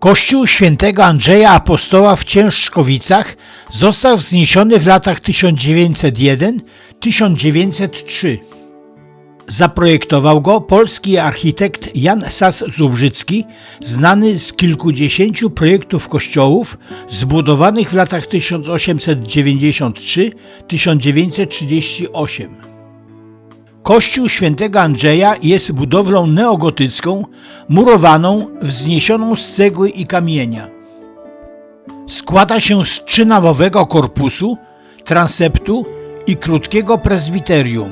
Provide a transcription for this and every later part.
Kościół świętego Andrzeja Apostoła w Ciężkowicach został wzniesiony w latach 1901-1903. Zaprojektował go polski architekt Jan Sas-Zubrzycki, znany z kilkudziesięciu projektów kościołów zbudowanych w latach 1893-1938. Kościół świętego Andrzeja jest budowlą neogotycką, murowaną, wzniesioną z cegły i kamienia. Składa się z trzynawowego korpusu, transeptu i krótkiego prezbiterium.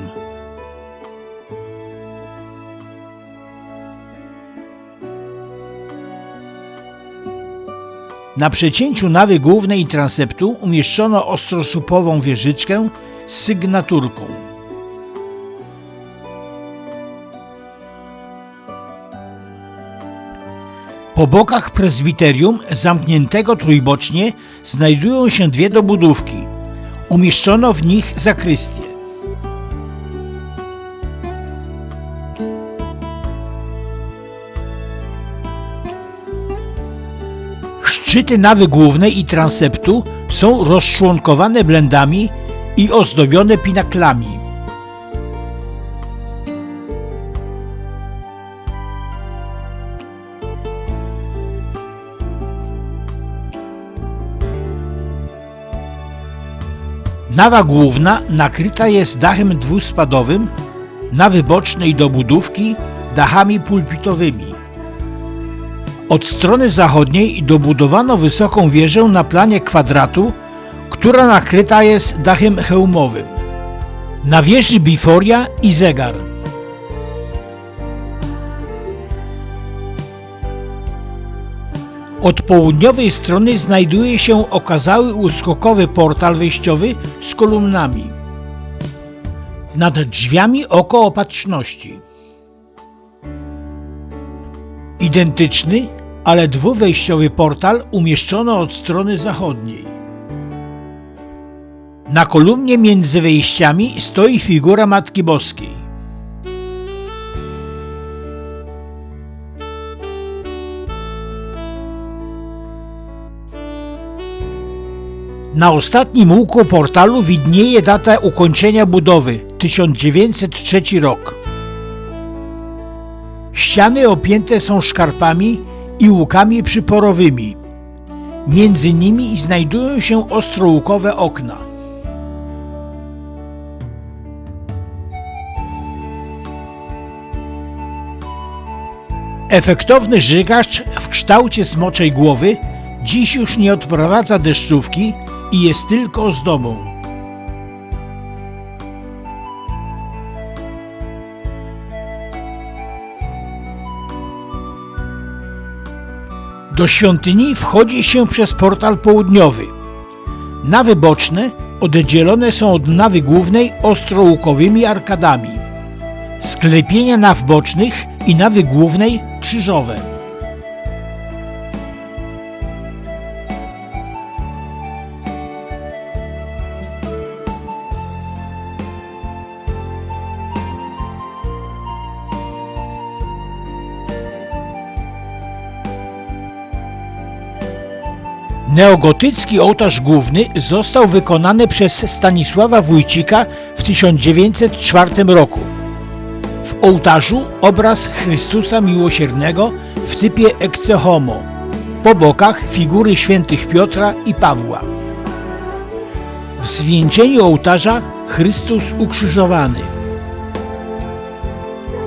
Na przecięciu nawy głównej i transeptu umieszczono ostrosłupową wieżyczkę z sygnaturką. Po bokach prezbiterium, zamkniętego trójbocznie, znajdują się dwie dobudówki. Umieszczono w nich zakrystię. Szczyty nawy głównej i transeptu są rozczłonkowane blendami i ozdobione pinaklami. Nawa główna nakryta jest dachem dwuspadowym, nawy boczne i dobudówki dachami pulpitowymi. Od strony zachodniej dobudowano wysoką wieżę na planie kwadratu, która nakryta jest dachem hełmowym. Na wieży biforia i zegar. Od południowej strony znajduje się okazały uskokowy portal wejściowy z kolumnami. Nad drzwiami oko opatrzności. Identyczny, ale dwuwejściowy portal umieszczono od strony zachodniej. Na kolumnie między wejściami stoi figura Matki Boskiej. Na ostatnim łuku portalu widnieje data ukończenia budowy 1903 rok. Ściany opięte są szkarpami i łukami przyporowymi. Między nimi znajdują się ostrołukowe okna. Efektowny żygacz w kształcie smoczej głowy dziś już nie odprowadza deszczówki i jest tylko ozdobą. Do świątyni wchodzi się przez portal południowy. Nawy boczne oddzielone są od nawy głównej ostrołukowymi arkadami. Sklepienia naw bocznych i nawy głównej krzyżowe. Neogotycki ołtarz główny został wykonany przez Stanisława Wójcika w 1904 roku. W ołtarzu obraz Chrystusa Miłosiernego w typie Ecce Homo. Po bokach figury świętych Piotra i Pawła. W zwieńczeniu ołtarza Chrystus ukrzyżowany.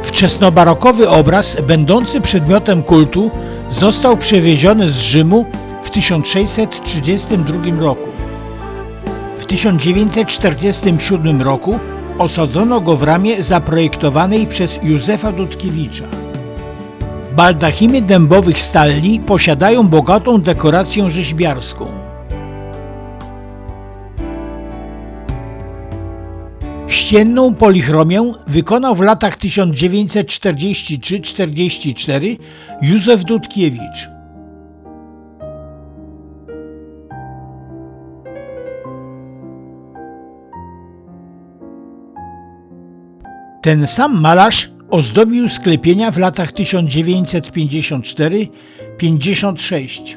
Wczesnobarokowy obraz, będący przedmiotem kultu, został przewieziony z Rzymu 1632 roku. W 1947 roku osadzono go w ramie zaprojektowanej przez Józefa Dudkiewicza. Baldachimy dębowych stalli posiadają bogatą dekorację rzeźbiarską. Ścienną polichromię wykonał w latach 1943-44 Józef Dudkiewicz. Ten sam malarz ozdobił sklepienia w latach 1954-56.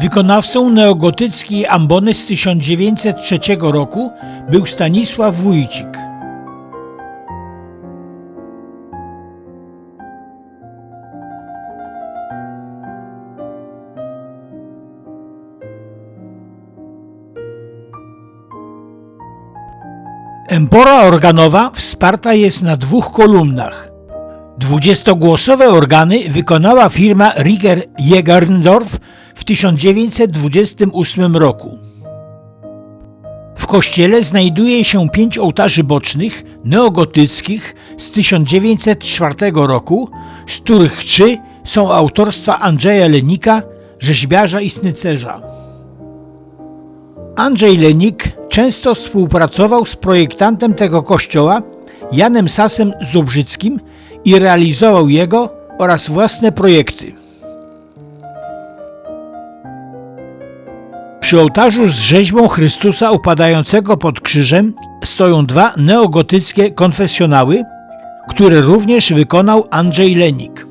Wykonawcą neogotyckiej ambony z 1903 roku był Stanisław Wójcik. Empora organowa wsparta jest na dwóch kolumnach. Dwudziestogłosowe organy wykonała firma Rieger Jägerndorf w 1928 roku. W kościele znajduje się pięć ołtarzy bocznych neogotyckich z 1904 roku, z których trzy są autorstwa Andrzeja Lenika, rzeźbiarza i snycerza. Andrzej Lenik często współpracował z projektantem tego kościoła, Janem Sasem Zubrzyckim i realizował jego oraz własne projekty. Przy ołtarzu z rzeźbą Chrystusa upadającego pod krzyżem stoją dwa neogotyckie konfesjonały, które również wykonał Andrzej Lenik.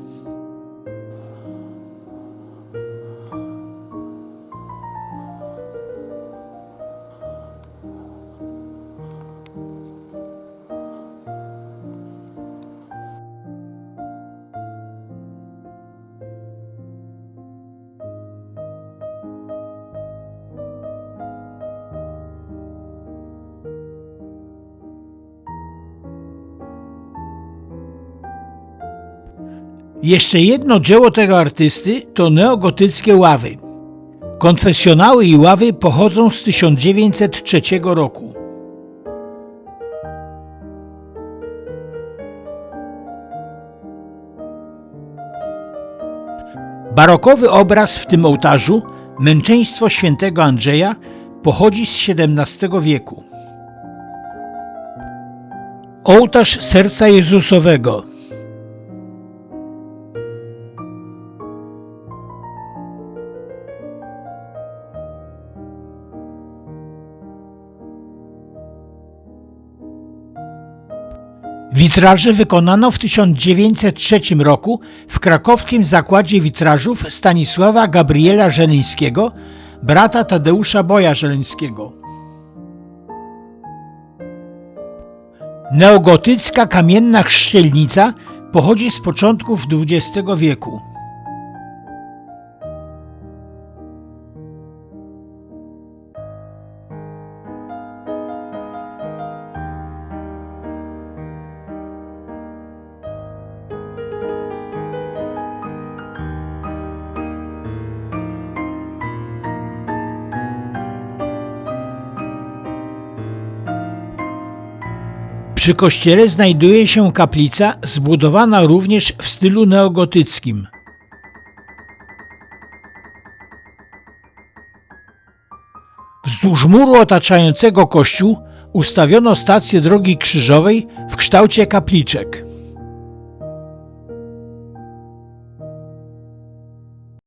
Jeszcze jedno dzieło tego artysty to neogotyckie ławy. Konfesjonały i ławy pochodzą z 1903 roku. Barokowy obraz w tym ołtarzu, Męczeństwo świętego Andrzeja, pochodzi z XVII wieku. Ołtarz Serca Jezusowego Witraże wykonano w 1903 roku w krakowskim zakładzie witrażów Stanisława Gabriela Żeleńskiego, brata Tadeusza Boja Żeleńskiego. Neogotycka kamienna chrzcielnica pochodzi z początków XX wieku. Przy kościele znajduje się kaplica zbudowana również w stylu neogotyckim. Wzdłuż muru otaczającego kościół ustawiono stację drogi krzyżowej w kształcie kapliczek.